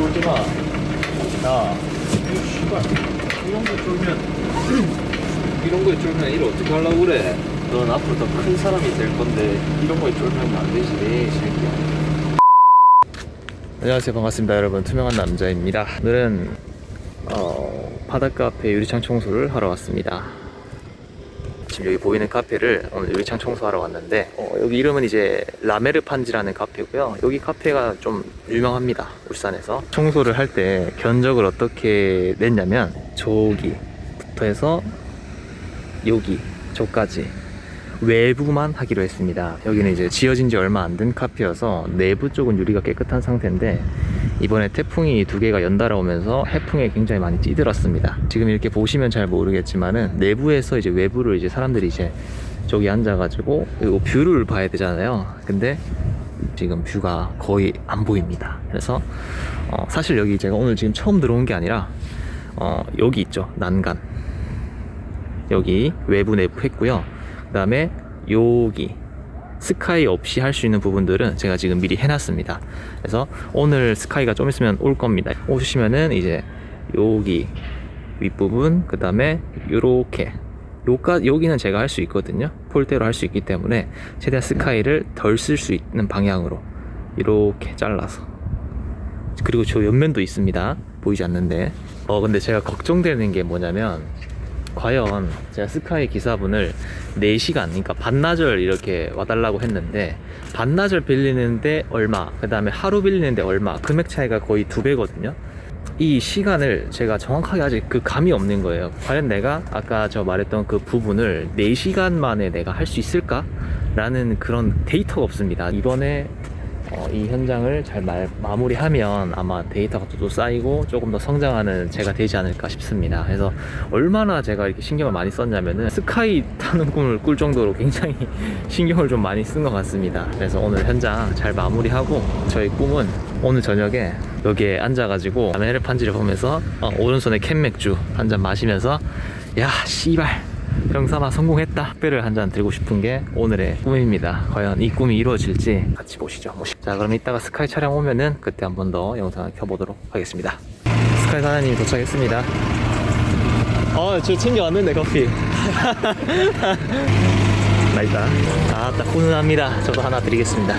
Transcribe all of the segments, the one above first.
쫄지 마. 야, 이 씨발. 이런 거 쫄면, 이런 거에 쫄면 일 어떻게 하려고 그래? 넌 앞으로 더 큰 사람이 될 건데, 이런 거에 쫄면 안 되지, 이 새끼야. 안녕하세요. 반갑습니다. 여러분. 투명한 남자입니다. 오늘은, 어, 바닷가 앞에 유리창 청소를 하러 왔습니다. 지금 여기 보이는 카페를 오늘 유리창 청소하러 왔는데 어, 여기 이름은 이제 라메르판지라는 카페고요. 여기 카페가 좀 유명합니다 울산에서. 청소를 할 때 견적을 어떻게 냈냐면 저기부터 해서 여기 저까지 외부만 하기로 했습니다. 여기는 이제 지어진 지 얼마 안 된 카페여서 내부 쪽은 유리가 깨끗한 상태인데 이번에 태풍이 두 개가 연달아 오면서 해풍에 굉장히 많이 찌들었습니다. 지금 이렇게 보시면 잘 모르겠지만은 내부에서 이제 외부를 이제 사람들이 이제 저기 앉아가지고 이 뷰를 봐야 되잖아요. 근데 지금 뷰가 거의 안 보입니다. 그래서 어, 사실 여기 제가 오늘 지금 처음 들어온 게 아니라 어, 여기 있죠 난간 여기 외부 내부 했고요. 그 다음에 여기 스카이 없이 할 수 있는 부분들은 제가 지금 미리 해놨습니다. 그래서 오늘 스카이가 좀 있으면 올 겁니다. 오시면은 이제 여기 윗부분, 그 다음에 요렇게 요까 여기는 제가 할 수 있거든요. 폴대로 할 수 있기 때문에 최대한 스카이를 덜 쓸 수 있는 방향으로 이렇게 잘라서 그리고 저 옆면도 있습니다. 보이지 않는데. 어 근데 제가 걱정되는 게 뭐냐면 과연 제가 스카이 기사분을 4시간, 그러니까 반나절 이렇게 와달라고 했는데, 반나절 빌리는데 얼마, 그 다음에 하루 빌리는데 얼마, 금액 차이가 거의 두 배거든요. 이 시간을 제가 정확하게 아직 그 감이 없는 거예요. 과연 내가 아까 저 말했던 그 부분을 4시간 만에 내가 할 수 있을까? 라는 그런 데이터가 없습니다. 이번에 어, 이 현장을 잘 말- 마무리하면 아마 데이터가 또 쌓이고 조금 더 성장하는 제가 되지 않을까 싶습니다. 그래서 얼마나 제가 이렇게 신경을 많이 썼냐면은 스카이 타는 꿈을 꿀 정도로 굉장히 신경을 좀 많이 쓴 것 같습니다. 그래서 오늘 현장 잘 마무리하고 저희 꿈은 오늘 저녁에 여기에 앉아가지고 라메르 판지를 보면서 어, 오른손에 캔 맥주 한 잔 마시면서 야 씨발 형사마 성공했다. 택배를 한 잔 들고 싶은 게 오늘의 꿈입니다. 과연 이 꿈이 이루어질지 같이 보시죠. 자 그럼 이따가 스카이 차량 오면은 그때 한 번 더 영상을 켜보도록 하겠습니다. 스카이 사장님이 도착했습니다. 어저 챙겨왔는데 커피. 맛있다. 아딱 훈훈합니다. 저도 하나 드리겠습니다.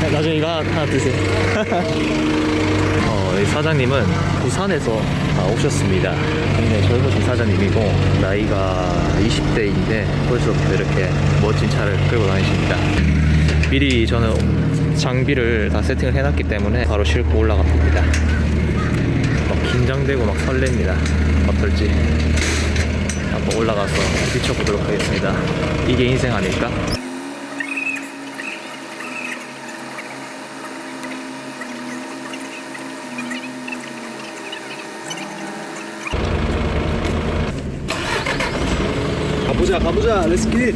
네, 나중에 이거 하나 드세요 어, 이 사장님은 부산에서 아, 오셨습니다. 굉장히 젊으신 사장님이고 나이가 20대인데 벌써부터 이렇게 멋진 차를 끌고 다니십니다. 미리 저는 장비를 다 세팅을 해놨기 때문에 바로 싣고 올라갑니다. 막 긴장되고 막 설렙니다. 어떨지 한번 올라가서 비춰보도록 하겠습니다. 이게 인생 아닐까? 자 가보자 렛츠 기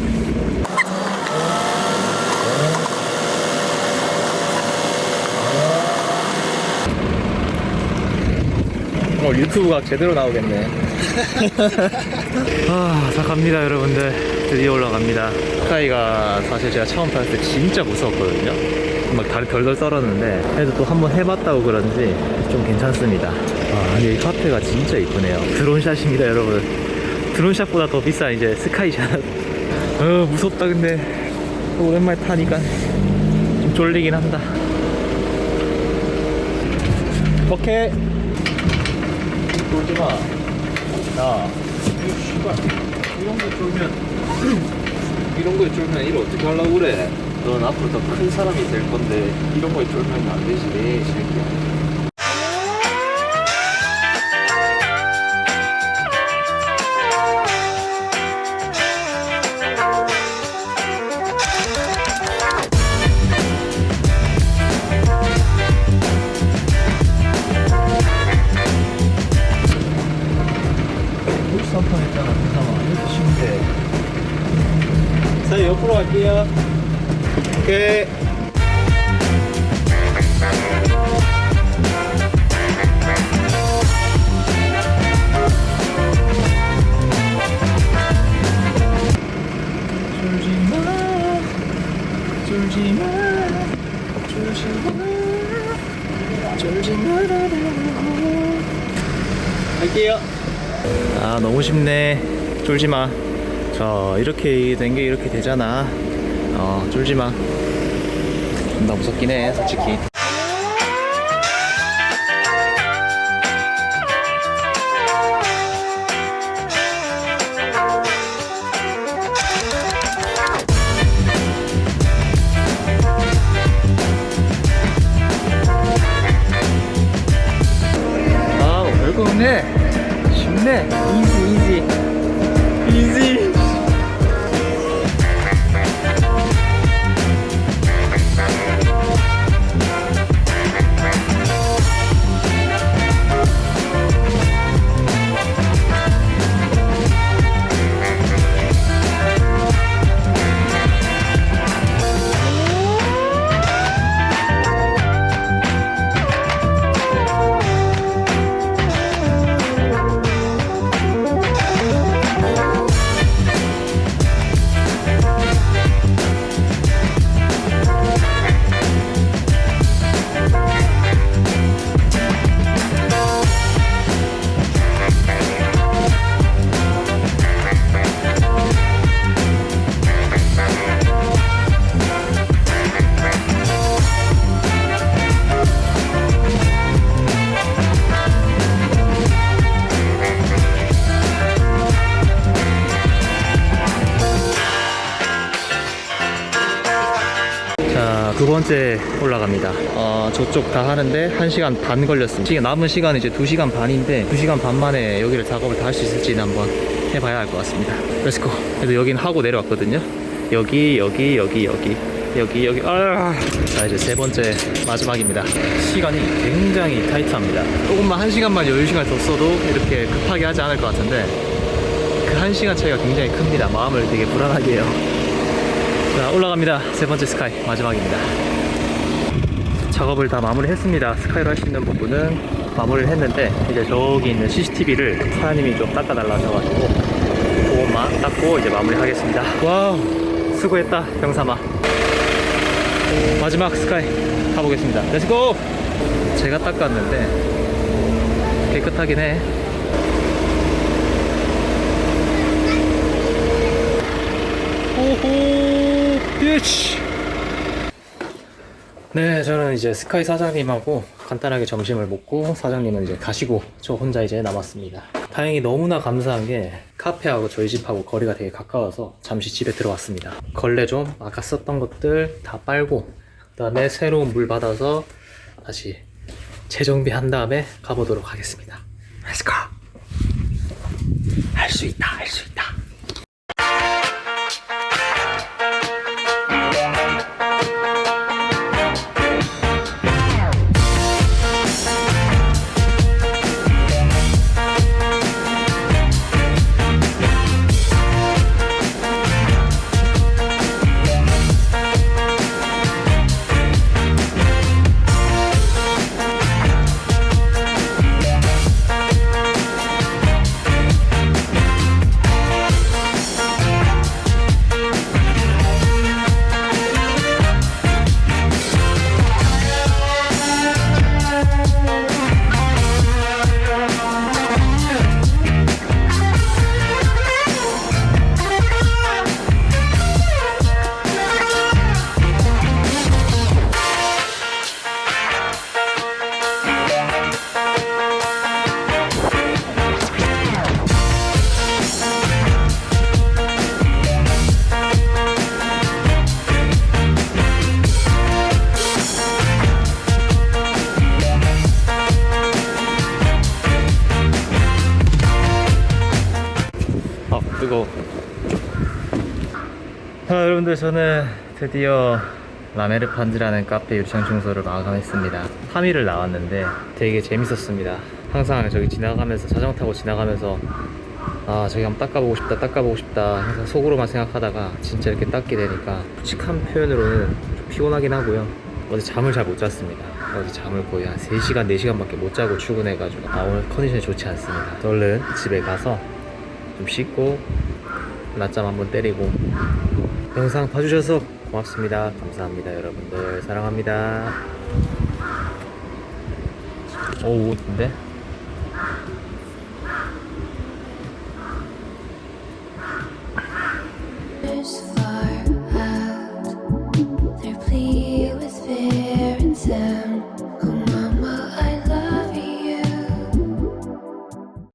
오늘 유튜브가 제대로 나오겠네. 아, 자 갑니다, 여러분들. 드디어 올라갑니다. 스카이가 사실 제가 처음 탔을 때 진짜 무서웠거든요. 막 다리 덜덜 떨었는데, 그래도 또 한번 해봤다고 그런지 좀 괜찮습니다. 아, 근데 이 카페가 진짜 이쁘네요. 드론샷입니다, 여러분. 드론샷보다 더 비싼 이제 스카이샷. 어, 무섭다, 근데. 오랜만에 타니까 좀 쫄리긴 한다. 오케이. 쫄지 마. 야. 이런 거 쫄면, 이런 거에 쫄면 일 어떻게 하려고 그래? 넌 앞으로 더 큰 사람이 될 건데, 이런 거에 쫄면 안 되지, 이 새끼야. 갈게요. 오케이. 졸지 마, 졸지 마, 졸지 마. 말아라 갈게요 아 너무 쉽네 쫄지마 자 이렇게 된 게 이렇게 되잖아. 어 쫄지마. 존나 무섭긴 해 솔직히. 아 별거 없네. 쉽네. 이지 번째 올라갑니다. 어, 저쪽 다 하는데 1시간 반 걸렸습니다. 지금 남은 시간은 이제 2시간 반인데 2시간 반 만에 여기를 작업을 다 할 수 있을지는 한번 해봐야 할 것 같습니다. 렛츠고. 그래도 여긴 하고 내려왔거든요. 여기, 여기, 여기, 여기. 여기, 여기, 아! 자, 이제 세 번째 마지막입니다. 시간이 굉장히 타이트합니다. 조금만 한 시간만 여유 시간 더 써도 이렇게 급하게 하지 않을 것 같은데 그 한 시간 차이가 굉장히 큽니다. 마음을 되게 불안하게 해요. 자 올라갑니다. 세 번째 스카이 마지막입니다. 작업을 다 마무리했습니다. 스카이로 할 수 있는 부분은 마무리를 했는데 이제 저기 있는 CCTV를 사장님이 좀 닦아달라 하셔가지고 그것만 닦고 이제 마무리 하겠습니다. 와우 수고했다 병삼아 마지막 스카이 가보겠습니다. 렛츠고 제가 닦았는데 깨끗하긴 해. 오호 비치 네 저는 이제 스카이 사장님하고 간단하게 점심을 먹고 사장님은 이제 가시고 저 혼자 이제 남았습니다. 다행히 너무나 감사한 게 카페하고 저희 집하고 거리가 되게 가까워서 잠시 집에 들어왔습니다. 걸레 좀 아까 썼던 것들 다 빨고 그 다음에 새로운 물 받아서 다시 재정비한 다음에 가보도록 하겠습니다. Let's go. 할 수 있다 할 수 있다 뜨거워 자 여러분들 저는 드디어 라메르판즈라는 카페 유리창 청소를 마감했습니다. 3일을 나왔는데 되게 재밌었습니다. 항상 저기 지나가면서 자전거 타고 지나가면서 아 저기 한번 닦아보고 싶다 닦아보고 싶다 항상 속으로만 생각하다가 진짜 이렇게 닦게 되니까 묵직한 표현으로는 좀 피곤하긴 하고요. 어제 잠을 잘 못 잤습니다. 어제 잠을 거의 한 3시간 4시간밖에 못 자고 출근해가지고 아 오늘 컨디션이 좋지 않습니다. 얼른 집에 가서 좀 씻고 낮잠 한번 때리고 영상 봐주셔서 고맙습니다. 감사합니다 여러분들. 사랑합니다. 오 근데? Fire